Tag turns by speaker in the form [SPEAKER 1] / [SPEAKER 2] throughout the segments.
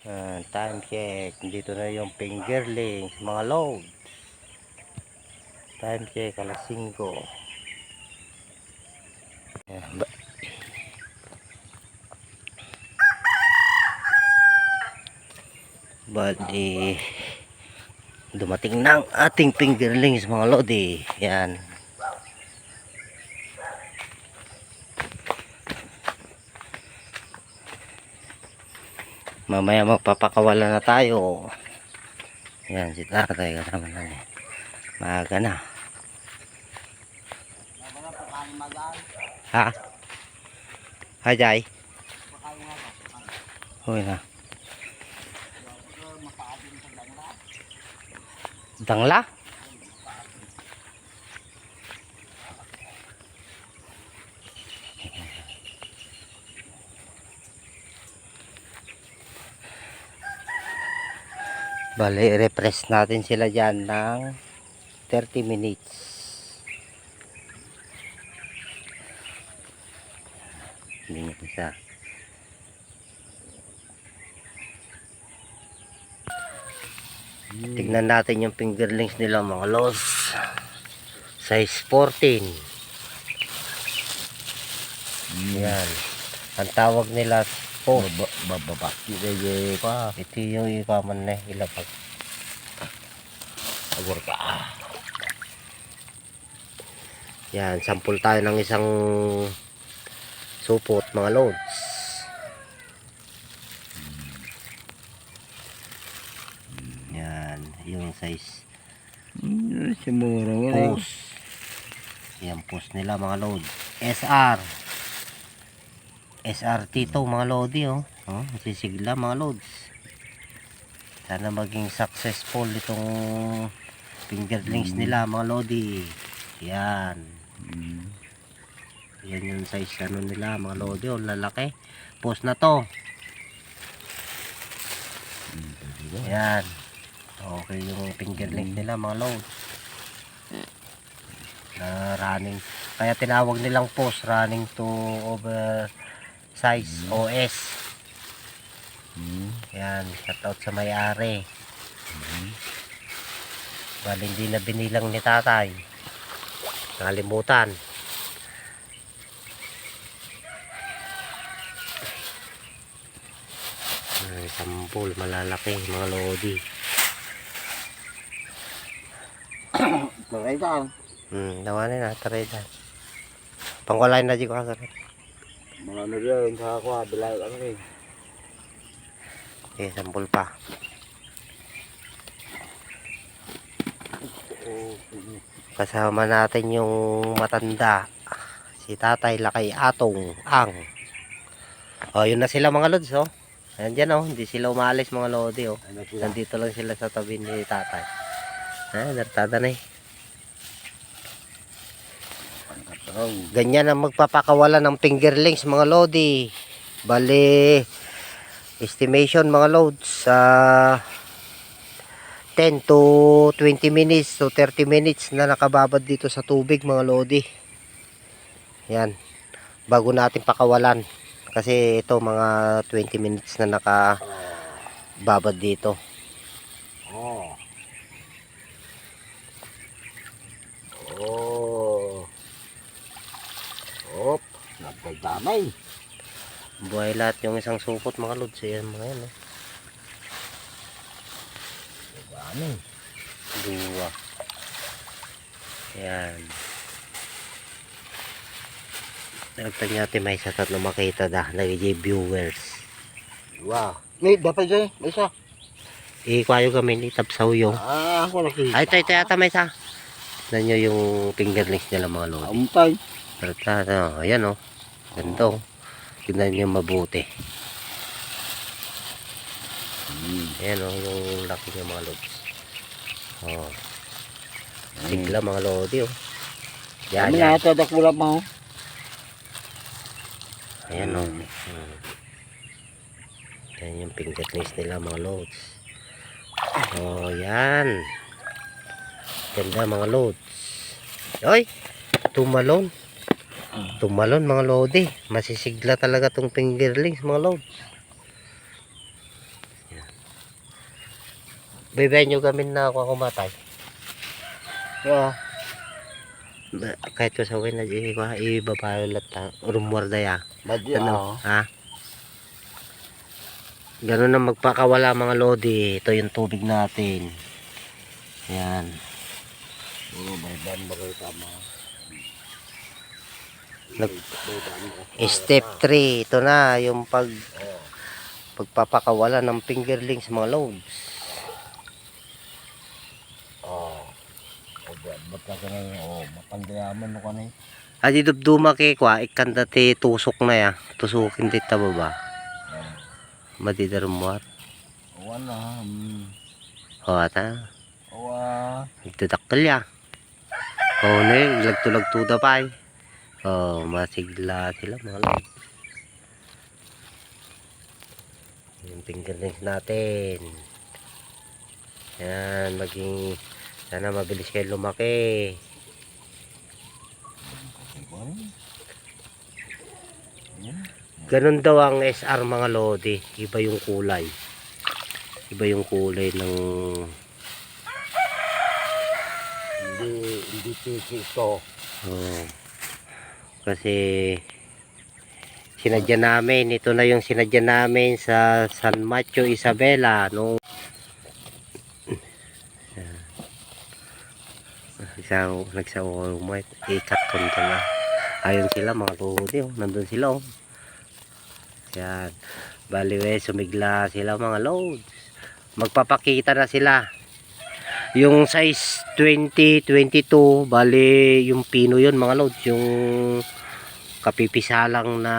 [SPEAKER 1] Ah, time check. Dito na yung fingerlings, mga load. Time check, alas 5. Ayan, ba- Bali, dumating ang ating fingerlings, mga lodi. Yan. Mamaya magpapakawala na tayo. Yan, si tatay kasama na niya. Maaga na. Ha? Ha, Jai? Huwag na. Dangla? Bale, refresh natin sila dyan ng 30 minutes. Hindi isa. Tignan natin yung fingerlings nila mga los. Size 14. Yan. Ang tawag nila po.
[SPEAKER 2] Bababa. Sige pa.
[SPEAKER 1] Ito yung ikaman na ilapag.
[SPEAKER 2] Agor ka.
[SPEAKER 1] Yan, sampul tayo ng isang supot mga loads. Yan, yung size
[SPEAKER 2] Simura mo na.
[SPEAKER 1] post. Yan post nila mga load. SR. SRT to mga lodi oh. Oh, sisigla mga loads. Sana maging successful itong fingerlings nila mga lodi. Yan.
[SPEAKER 2] Mm.
[SPEAKER 1] Yan yung size ano nila mga lodi oh, lalaki. Post na to. Yan. Okay yung fingerlings nila mga load. Na running. Kaya tinawag nilang post running to over size OS.
[SPEAKER 2] Mm.
[SPEAKER 1] Yan, shoutout sa may-ari. Bali hindi na binilang ni tatay. Nakalimutan. Ay, sampul, malalaki, mga lodi.
[SPEAKER 2] Bagay ka.
[SPEAKER 1] Hmm, nawanin na, taray na. Pangkulay na di ko kasarap.
[SPEAKER 2] Mga ano rin ako. Bilay ano rin.
[SPEAKER 1] Okay, sampul pa. Kasama natin yung matanda. Si Tatay Lakay Atong Ang. Oh, yun na sila mga lods, oh. Ayan oh. Hindi sila umalis mga lodi, oh. Nandito lang sila sa tabi ni Tatay. Ah, dartada na eh.
[SPEAKER 2] Pangkatong.
[SPEAKER 1] Ganyan ang magpapakawala ng fingerlings mga lodi. Bali, estimation mga loads sa 10 to 20 minutes to 30 minutes na nakababad dito sa tubig mga lodi. Yan. Bago natin pakawalan. Kasi ito mga 20 minutes na nakababad dito.
[SPEAKER 2] Oh. Oh. Op. Nagdamay.
[SPEAKER 1] Buhay lahat yung isang supot mga loads. Yan mga yan. Oh.
[SPEAKER 2] Ano?
[SPEAKER 1] Dua. Yan. Nagtag natin may sa tatlo makita da. Nagiging viewers.
[SPEAKER 2] Wow. May dapat dyan. May isa.
[SPEAKER 1] Ikwayo kami ni Tapsaw yung.
[SPEAKER 2] Ah, ako nakita.
[SPEAKER 1] Ay, ito, ito yata may isa. Tignan nyo yung fingerlings nila mga lodi.
[SPEAKER 2] Ampay.
[SPEAKER 1] Pero ano, ayan o. Oh. Ganito. Tignan nyo mabuti.
[SPEAKER 2] Hmm.
[SPEAKER 1] Ayan o, yung laki niya mga lodi. Oh. Sigla mga lodi o. Yan,
[SPEAKER 2] Kami
[SPEAKER 1] yan.
[SPEAKER 2] na ito. Dakula pa oh.
[SPEAKER 1] Ayan o. Hmm. Yan yung fingerlings nila mga loads. Oh, yan. Ganda mga loads. Oy, tumalon. Tumalon mga lodi. Masisigla talaga tong fingerlings mga loads. Bebe nyo gamin na ako kumatay.
[SPEAKER 2] Yeah.
[SPEAKER 1] Ba- Kahit ko sa na iba ibaba ulit ta. Rumwarda ya.
[SPEAKER 2] Madi
[SPEAKER 1] Ano? Ha? Ganun na magpakawala mga lodi. Ito yung tubig natin. Yan.
[SPEAKER 2] Puro may ban ba kayo tama?
[SPEAKER 1] Nag-? Step 3. Ito na yung pag
[SPEAKER 2] Oh.
[SPEAKER 1] pagpapakawala ng fingerlings mga loads.
[SPEAKER 2] Oh. Ganun? Oh, mapandayaman mo ka na eh.
[SPEAKER 1] Adi dubduma kay kwa ikan dati tusok na ya. Tusukin dito baba. Madidarmuat.
[SPEAKER 2] O ano ha? Hmm.
[SPEAKER 1] O ata.
[SPEAKER 2] O ah.
[SPEAKER 1] Nagdadakkel ya. O ne, lagto-lagto da pa eh. O, masigla sila mga lods. Yung fingerlings natin. Yan, maging sana mabilis kayo lumaki. Ganun daw ang SR mga lodi. Iba yung kulay. Iba yung kulay ng
[SPEAKER 2] Hindi, hindi ito.
[SPEAKER 1] oh, kasi sinadya namin. Ito na yung sinadya namin sa San Macho Isabela nung Nagsaw, nagsaw, ko nito na. Ayun sila mga lodi. Oh. Nandun sila oh. Yan. Bali we, sumigla sila mga loads. Magpapakita na sila. Yung size 20, 22, bali yung pino yun mga loads. Yung kapipisa lang na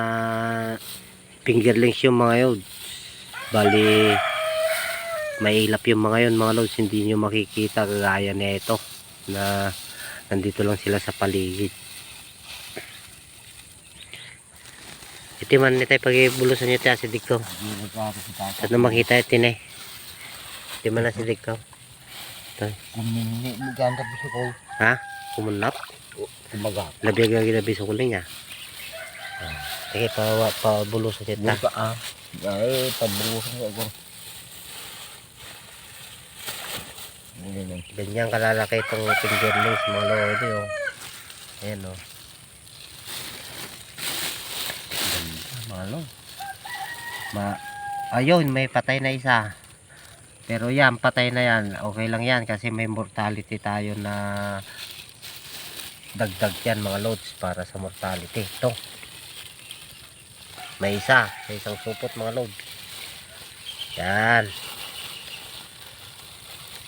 [SPEAKER 1] fingerlings yung mga yun. Bali may ilap yung mga yun mga loads. Hindi nyo makikita kagaya nito na nandito lang sila sa paligid. Iti man ni tayo pag-ibulusan nyo tayo si Dikko.
[SPEAKER 2] Hindi ka ako si tata.
[SPEAKER 1] Saan na makita ito eh. Iti man na si Dikko.
[SPEAKER 2] Kumini mo ganda po ko.
[SPEAKER 1] Ha? Kumunap?
[SPEAKER 2] Kumaga.
[SPEAKER 1] Labiyag lagi na biso ko niya. Sige, pa, pa bulusan nyo ta.
[SPEAKER 2] Buka ah. Ay, paburusan ko ako.
[SPEAKER 1] Ganyan kalalaki itong fingerlings mga lodi oh. Ayan oh. Ganda mga lodi. Ma Ayun, may patay na isa. Pero yan, patay na yan. Okay lang yan kasi may mortality tayo na dagdag yan mga loads para sa mortality. Ito. May isa. May isang supot mga loads. Yan.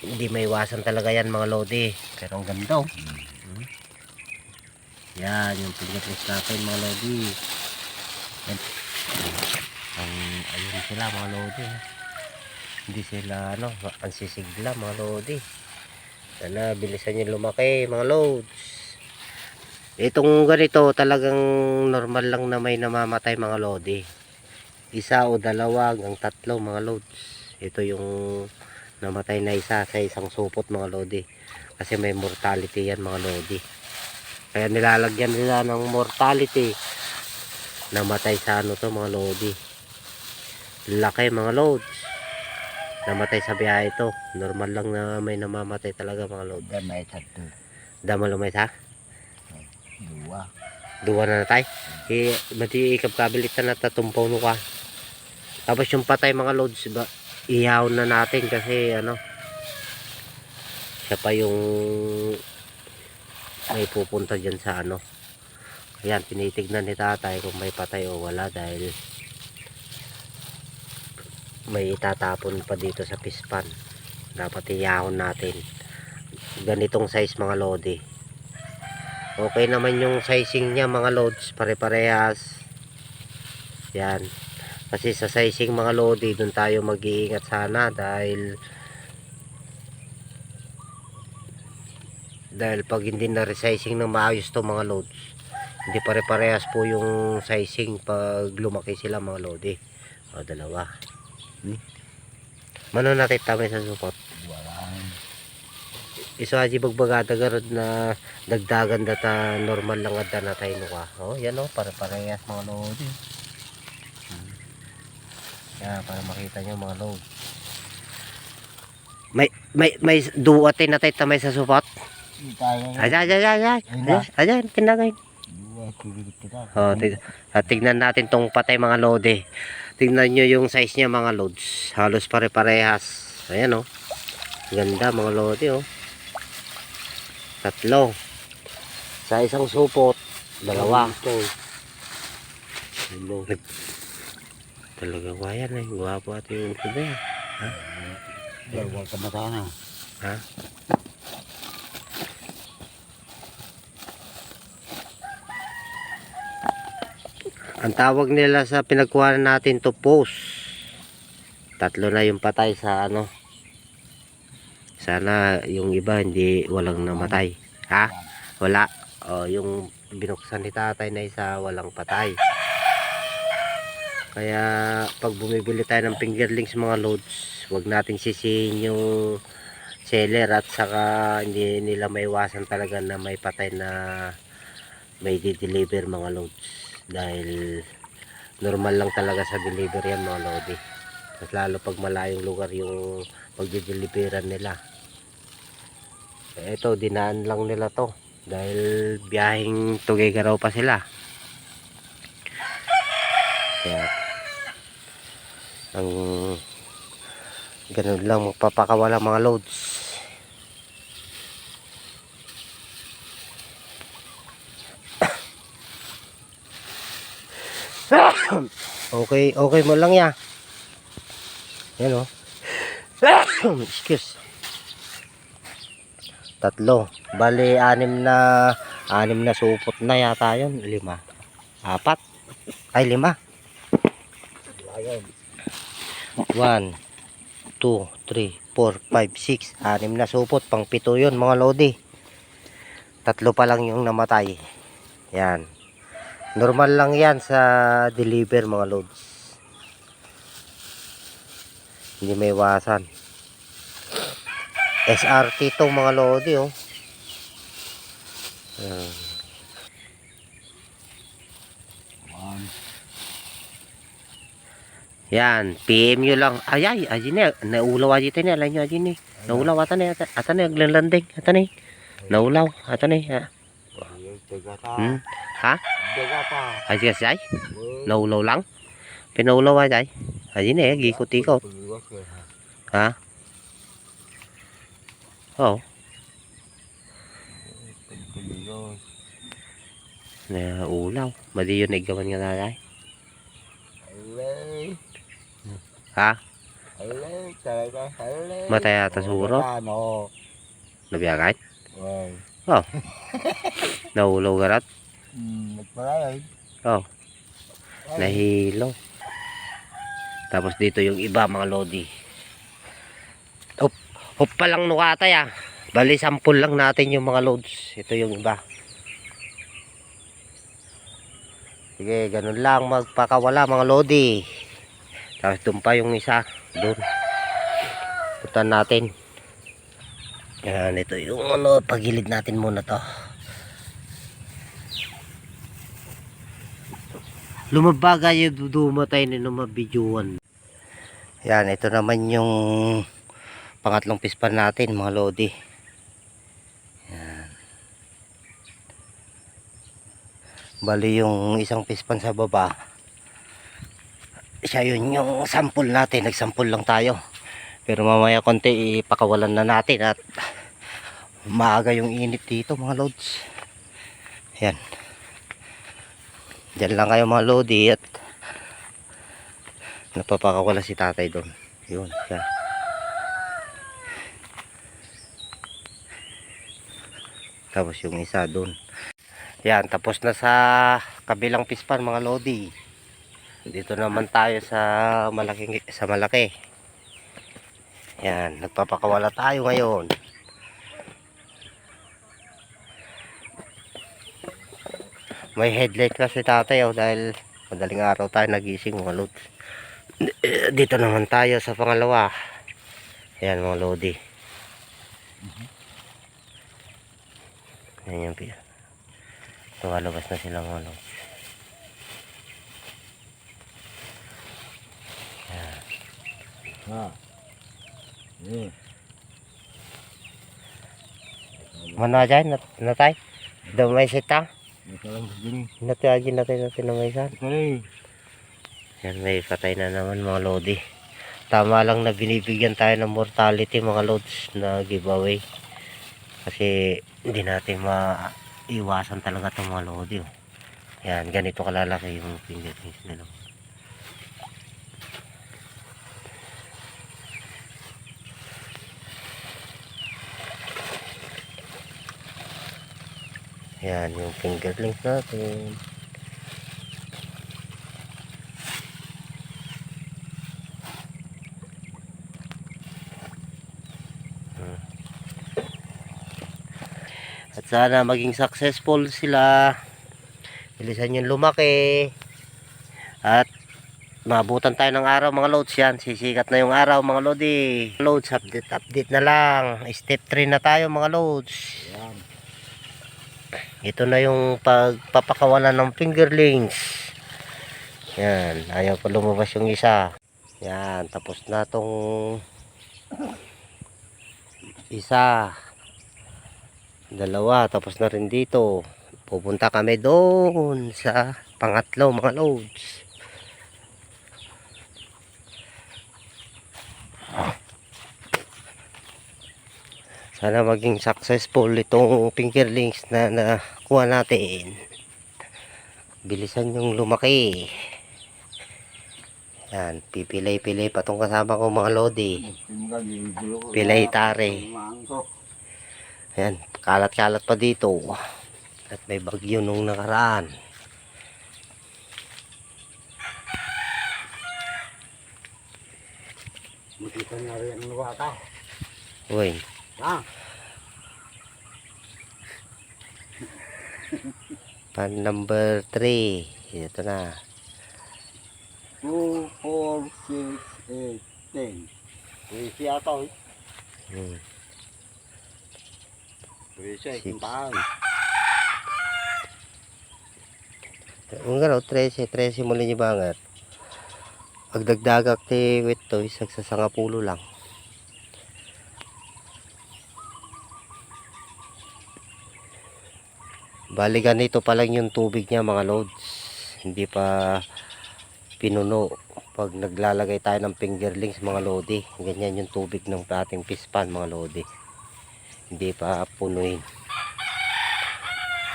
[SPEAKER 1] Hindi may iwasan talaga yan mga lodi. Pero ang ganda oh. Hmm. Yan, yung fingerprints natin mga lodi. Yan. Ang, ayun sila mga lodi. oh. Hindi sila ano, ang sisigla mga lodi. Sana bilisan nyo lumaki mga loads. Itong ganito talagang normal lang na may namamatay mga lodi. Isa o dalawa hanggang tatlo mga loads. Ito yung namatay na isa sa isang supot mga lodi kasi may mortality yan mga lodi kaya nilalagyan nila ng mortality namatay sa ano to mga lodi laki mga loads namatay sa biyahe ito. Normal lang na may namamatay talaga mga loads
[SPEAKER 2] Huwag may satu.
[SPEAKER 1] dama lumay sa
[SPEAKER 2] Dua.
[SPEAKER 1] duwa. Na natay? I mati ikap kabilitan na tatumpaw no ka. Tapos yung patay mga loads ba ihaw na natin kasi ano siya pa yung may pupunta dyan sa ano. Ayan tinitignan ni tatay kung may patay o wala dahil may itatapon pa dito sa pispan. Dapat iyahon natin. Ganitong size mga lodi. Okay naman yung sizing niya mga loads pare-parehas. Yan. Kasi sa sizing mga lodi doon tayo mag-iingat sana dahil dahil pag hindi na resizing ng maayos to mga loads hindi pare-parehas po yung sizing pag lumaki sila mga lodi. O dalawa hmm? mano natin tamay sa support
[SPEAKER 2] Wala.
[SPEAKER 1] iso aji bagbagada garod na dagdagan data normal lang adda na tayo no ka oh yan oh para parehas mga lodi hmm. yan para makita nyo mga load May, may, may duwatin na tayo tamay sa supot.
[SPEAKER 2] Tayo.
[SPEAKER 1] Ayan, ayan, ayan, ayan. Tinagay. Oh, at tignan natin tong patay mga lode. Tignan nyo yung size niya mga loads. Halos pare-parehas. Ayan oh. Ganda mga lode oh. Tatlo. Sa isang supot, dalawa.
[SPEAKER 2] Hello.
[SPEAKER 1] Talaga wayan eh. Gwapo at yung kuda yan.
[SPEAKER 2] Dalawa ka mata na.
[SPEAKER 1] Ha? Ang tawag nila sa pinagkuha natin to post. Tatlo na yung patay sa ano. Sana yung iba hindi walang namatay. Ha? Wala. O, yung binuksan ni tatay na isa walang patay. Kaya pag bumibili tayo ng fingerlings mga loads, wag nating sisihin yung seller at saka hindi nila maiwasan talaga na may patay na may di-deliver mga loads dahil normal lang talaga sa deliver yan mga lodi. Mas lalo pag malayong lugar yung pagdi-deliveran nila. Ito dinaan lang nila to. Dahil biyahing Tugigaraw pa sila. Kaya ang ganun lang magpapakawala mga loads okay okay mo lang ya yan o excuse. Tatlo. Bali anim na anim na supot na yata yun. Lima. Apat. Ay lima. 1 2 3 4 5 6 anim na supot. Pang pito yun mga lodi. Tatlo pa lang yung namatay. Yan normal lang yan sa deliver mga loads hindi may iwasan SRT to mga lodi oh Yan.
[SPEAKER 2] One.
[SPEAKER 1] Yan, PM nyo lang. Ay, ay, ay, na, naulaw aja ito ni, alam nyo aja ni. Naulaw, ata ni, ata, ni, aglalanding, ata ni. Naulaw, ata ni, ha?
[SPEAKER 2] Ayun, tiga ta.
[SPEAKER 1] Hmm? Ha?
[SPEAKER 2] Tiga ta.
[SPEAKER 1] Ay, kasi ay,
[SPEAKER 2] Weh.
[SPEAKER 1] naulaw lang. Pinaulaw aja ay. Ay, ni, gikot-ikot.
[SPEAKER 2] Pagliwas ka, ha?
[SPEAKER 1] Ha? Oo. Oh,
[SPEAKER 2] Pagliwas.
[SPEAKER 1] naulaw. Madi yun, nagawan nga nanay.
[SPEAKER 2] Alay.
[SPEAKER 1] Ha?
[SPEAKER 2] Alay. Talaga. Alay.
[SPEAKER 1] Matay ata siguro.
[SPEAKER 2] Ano?
[SPEAKER 1] Nabiyagay?
[SPEAKER 2] Wow.
[SPEAKER 1] Naulaw garat?
[SPEAKER 2] Hmm. Nagparay.
[SPEAKER 1] Oo. Oh, nahilo. Tapos dito yung iba mga lodi. Hop, hop pa lang nukatay ah. Bali sample lang natin yung mga loads. Ito yung iba. Sige, ganun lang magpakawala mga lodi. Tapos doon pa yung isa. Doon. Puntan natin. Yan, ito yung ano, pagilid natin muna to. Lumabagay yung dumatay ni nung mabidyoan. Yan, ito naman yung pangatlong pispan natin mga lodi. Yan. Bali yung isang pispan sa baba. Siya yun yung sample natin. Nagsample lang tayo. Pero mamaya konti ipakawalan na natin at maaga yung init dito mga loads. Yan. Diyan lang kayo mga lodi at napapakawala si tatay doon. Yun, siya. Tapos yung isa doon. Yan, tapos na sa kabilang pispan mga lodi. Dito naman tayo sa malaking sa malaki. Yan, nagpapakawala tayo ngayon. May headlight kasi tatay oh, dahil madaling araw tayo nagising mga lods. Dito naman tayo sa pangalawa. Ayan mga lodi. Ayan yung pia. Tumalabas na sila mga lods.
[SPEAKER 2] Ha. Eh.
[SPEAKER 1] Mana dyan, nat natay. Damay sita.
[SPEAKER 2] Ito lang sa gini.
[SPEAKER 1] Natay aja natay natin na may
[SPEAKER 2] rin.
[SPEAKER 1] Yan, may patay na naman mga lodi. Tama lang na binibigyan tayo ng mortality mga lods na giveaway. Kasi hindi natin maiwasan talaga itong mga lodi. Yan, ganito kalalaki yung fingerings nila. Yan, yung fingerlings natin. At sana maging successful sila. Bilisan yung lumaki. At mabutan tayo ng araw mga loads yan. Sisikat na yung araw mga lodi. Loads, update, update na lang. Step 3 na tayo mga loads.
[SPEAKER 2] Yan.
[SPEAKER 1] Ito na yung pagpapakawalan ng fingerlings. Yan, ayaw pa lumabas yung isa. Yan, tapos na tong isa. Dalawa, tapos na rin dito. Pupunta kami doon sa pangatlo mga loads. Sana maging successful itong fingerlings na nakuha natin. Bilisan yung lumaki. Yan, pipilay-pilay pa tong kasama ko mga lodi. Pilay tare. Ayan, kalat-kalat pa dito. At may bagyo nung nakaraan.
[SPEAKER 2] Makita na rin ang luwata.
[SPEAKER 1] Uy,
[SPEAKER 2] Ha?
[SPEAKER 1] pan number 3. Ito na.
[SPEAKER 2] 2, 4, 6, 8, 10. Pwede ata eh.
[SPEAKER 1] Hmm. Six.
[SPEAKER 2] ikintaan.
[SPEAKER 1] Ang galaw, 13, 13 muli niyo bangat. Pagdagdagak ti wit to, isag sa sangapulo lang. Bali ganito pa lang yung tubig niya mga loads. Hindi pa pinuno. Pag naglalagay tayo ng fingerlings mga lodi. Ganyan yung tubig ng ating fish pan mga lodi. Hindi pa punuin.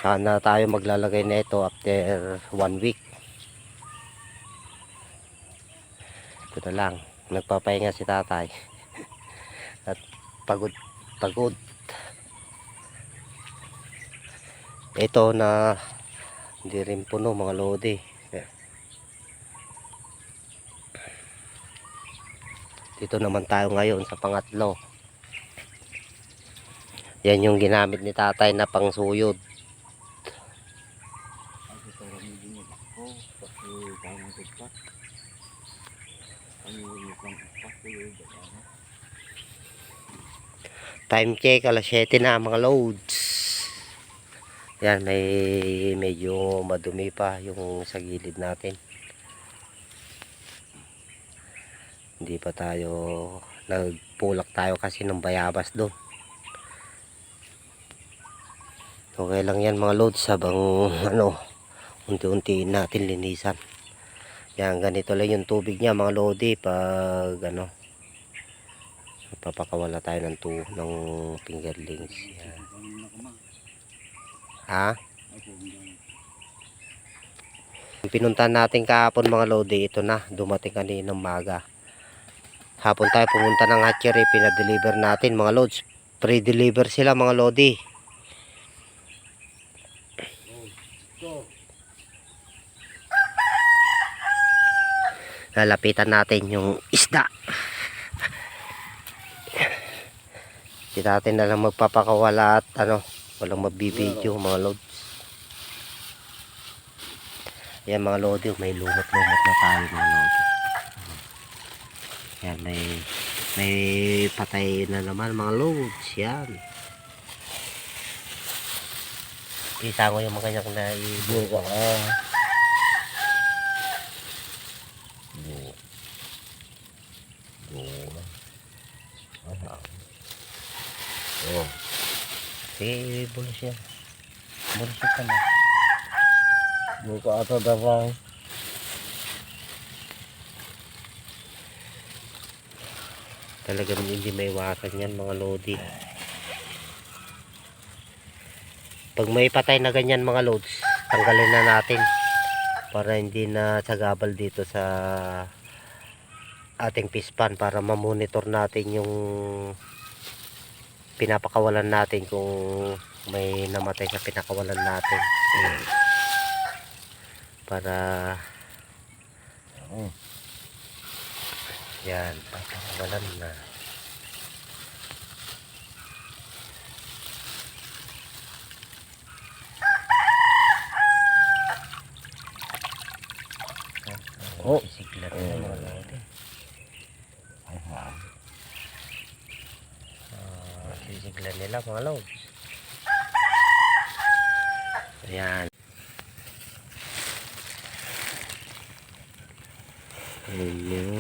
[SPEAKER 1] Sana tayo maglalagay na ito after one week. Ito na lang. Nagpapahinga si tatay. At pagod, pagod. Ito na hindi rin puno mga lodi. Dito naman tayo ngayon sa pangatlo. Yan yung ginamit ni tatay na pangsuyod.
[SPEAKER 2] Kasi parang hindi mo ako. Kasi parang tigpat. Ang isang ispat ko yun. ano.
[SPEAKER 1] Time check, alas 7 na mga loads. Yan, may medyo madumi pa yung sa gilid natin. Hindi pa tayo, nagpulak tayo kasi ng bayabas doon. Okay lang yan mga loads habang ano, unti-unti natin linisan. Yan, ganito lang yung tubig niya mga lodi pag ano, papakawala tayo ng tu ng fingerlings. Yan. Ha? Pinuntahan natin kahapon mga lodi, ito na, dumating kaninang maga. Hapon tayo pumunta ng hatchery, pinadeliver natin mga loads. Pre-deliver sila mga lodi. Lalapitan natin yung isda. Hindi natin na lang magpapakawala at ano, walang mabibidyo mga loads. Yan mga lodi, may lumot-lumot na tayo mga lodi. Yan, may may patay na naman mga loads. Yan. Isa ko yung mga kanyang na
[SPEAKER 2] buka ka. Bu.
[SPEAKER 1] Sige, bulos yan. Bulos yan pala.
[SPEAKER 2] Buka ata daw.
[SPEAKER 1] Talagang hindi may iwasan yan mga lodi. Pag may patay na ganyan mga loads, tanggalin na natin para hindi na sagabal dito sa ating pispan para mamonitor natin yung pinapakawalan natin kung may namatay sa pinakawalan natin. Para
[SPEAKER 2] Oh.
[SPEAKER 1] yan, papakawalan na.
[SPEAKER 2] Oh.
[SPEAKER 1] Sisiglan na mga lodi.
[SPEAKER 2] Ay, ha.
[SPEAKER 1] Sisiglan nila mga lods. Ayan. Ayan yung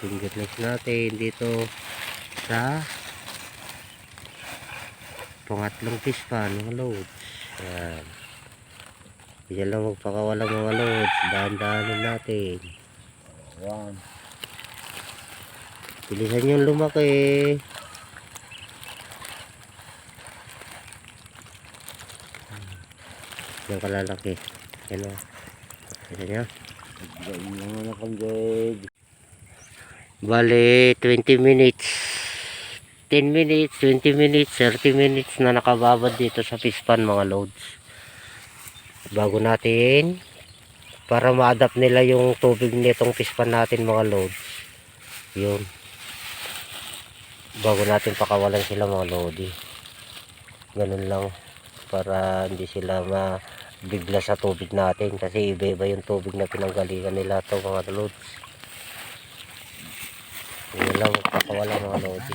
[SPEAKER 1] fingerless natin dito sa pangatlong fish pan mga loads. Ayan. Diyan lang magpakawalang mga loads. Dahan-dahanin natin.
[SPEAKER 2] Yan.
[SPEAKER 1] Bilisan yung lumaki. Yan kalalaki. Yan o. Yan nyo. Bale, 20 minutes. 10 minutes, 20 minutes, 30 minutes na nakababad dito sa fish pan mga loads. Bago natin para ma-adapt nila yung tubig nitong fish pan natin mga loads. Yun. Bago natin pakawalan sila mga lodi. Ganun lang para hindi sila bigla sa tubig natin kasi iba-iba yung tubig na pinanggalingan nila to mga lods. Yun lang kakawala mga lods.